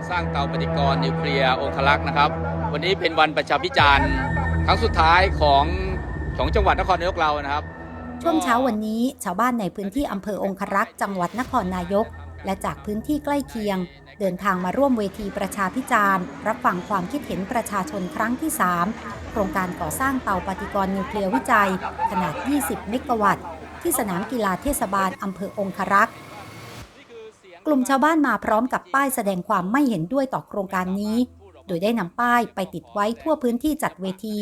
การสร้างเตาปฏิกรณ์นิวเคลียร์องคลักษ์นะครับ วันนี้เป็นวันประชาพิจารณ์ครั้งสุดท้ายของของจังหวัดนครนายกเรานะครับ ช่วงเช้าวันนี้ชาวบ้านในพื้นที่อำเภอองครักษ์จังหวัดนครนายก และจากพื้นที่ใกล้เคียง เดินทางมาร่วมเวทีประชาพิจารณ์ รับฟังความคิดเห็นประชาชนครั้งที่ 3 โครงการก่อสร้างเตาปฏิกรณ์นิวเคลียร์วิจัย ขนาด 20 เมกะวัตต์ที่สนามกีฬาเทศบาลอำเภอองครักษ์ กลุ่มชาวบ้านมาพร้อมกับป้ายแสดงความไม่เห็นด้วยต่อโครงการนี้ โดยได้นำป้ายไปติดไว้ทั่วพื้นที่จัดเวที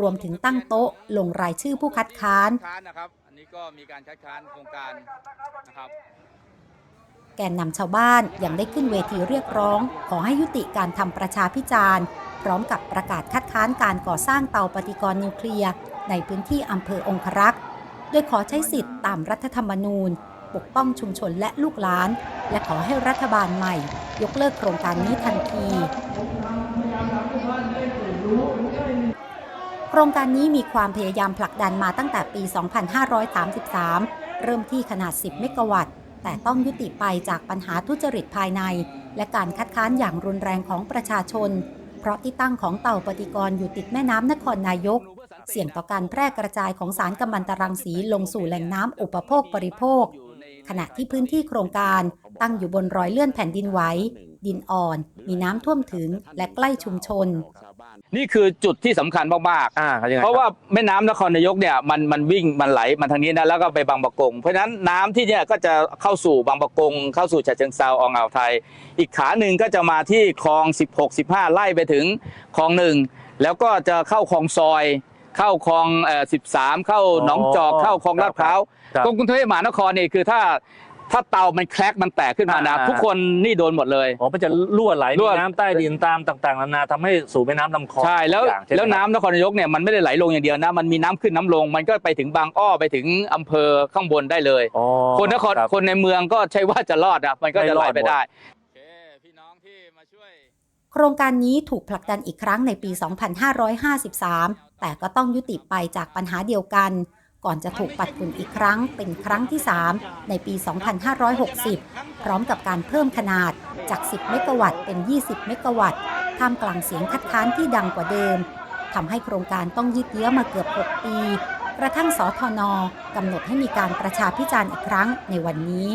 รวมถึงตั้งโต๊ะ ลงรายชื่อผู้คัดค้าน ค้านนะครับ อันนี้ก็มีการคัดค้านโครงการนะครับ แกนนำชาวบ้านยังได้ขึ้นเวทีเรียกร้อง ขอให้ยุติการทำประชาพิจารณ์ พร้อมกับประกาศคัดค้านการก่อสร้างเตาปฏิกรณ์นิวเคลียร์ในพื้นที่อำเภอองครักษ์ โดยขอใช้สิทธิ์ตามรัฐธรรมนูญ ปกป้องชุมชนและลูกหลาน และขอให้รัฐบาลใหม่ ยกเลิกโครงการนี้ทันทีโครงการนี้มีความพยายามผลักดันมาตั้งแต่ปี 2533 เริ่มที่ขนาด 10 เมกะวัตต์ แต่ต้องยุติไปจากปัญหาทุจริตภายใน และการคัดค้านอย่างรุนแรงของประชาชน เพราะที่ตั้งของเต่าปฏิกรณ์อยู่ติดแม่น้ำนครนายก เสี่ยงต่อการแพร่กระจายของสารกัมมันตรังสีลงสู่แหล่งน้ำอุปโภคบริโภค ขณะที่พื้นที่โครงการตั้งอยู่บนรอยเลื่อนแผ่นดินไหวดินอ่อน มีน้ำท่วมถึงและใกล้ชุมชน นี่คือจุดที่สำคัญมากอ่ายังไงๆเพราะว่าแม่น้ำนครนายกเนี่ยมันมันวิ่งมันไหลมาทางนี้นะแล้วก็ไปบางปะกง เพราะฉะนั้นน้ำที่เนี่ยก็จะเข้าสู่บางปะกง เข้าสู่ฉะเชิงเซาอองอ่าวไทย อีกขาหนึ่งก็จะมาที่คลอง 16 15 ไล่ไปถึงคลองหนึ่งแล้วก็จะเข้าคลองซอย เข้าคลองเอ่อ13 เข้าหนองจอกเข้าคลองลาดพร้าวครับกรุงเทพมหานครนี่คือถ้าถ้าเตามันแคลกมันแตกขึ้นมานะ อ่า ทุกคนนี่โดนหมดเลย อ๋อมันจะรั่วไหลรั่มีว น้ำใต้ดินตามต่างๆนานาทำให้สู่แม่น้ำลำคลองใช่แล้วทุกอย่างใช่ไหมแล้วน้ำนครนายกเนี่ยมันไม่ได้ไหลลงอย่างเดียวนะ มันมีน้ำขึ้นน้ำลง มันก็ไปถึงบางอ้อไปถึงอำเภอข้างบนได้เลย อ๋อคนนครรับ คนในเมืองก็ใช่ว่าจะรอดอะมันก็จะไหลไปไม่รอดหมดได้โอเคพี่น้องที่มาช่วย โครงการนี้ถูกผลักดันอีกครั้งในปี 2553 แต่ก็ต้องยุติไปจากปัญหาเดียวกัน ก่อนจะถูกปัดฝุ่นอีกครั้งเป็นครั้งที่ 3 ในปี 2560 พร้อมกับการเพิ่มขนาดจาก 10 เมกะวัตต์เป็น 20 เมกะวัตต์ท่ามกลางเสียงคัดค้านที่ดังกว่าเดิมทำให้โครงการต้องยืดเยื้อมาเกือบ 6 ปี กระทั่งสทนกำหนดให้มีการประชาพิจารณ์อีกครั้งในวันนี้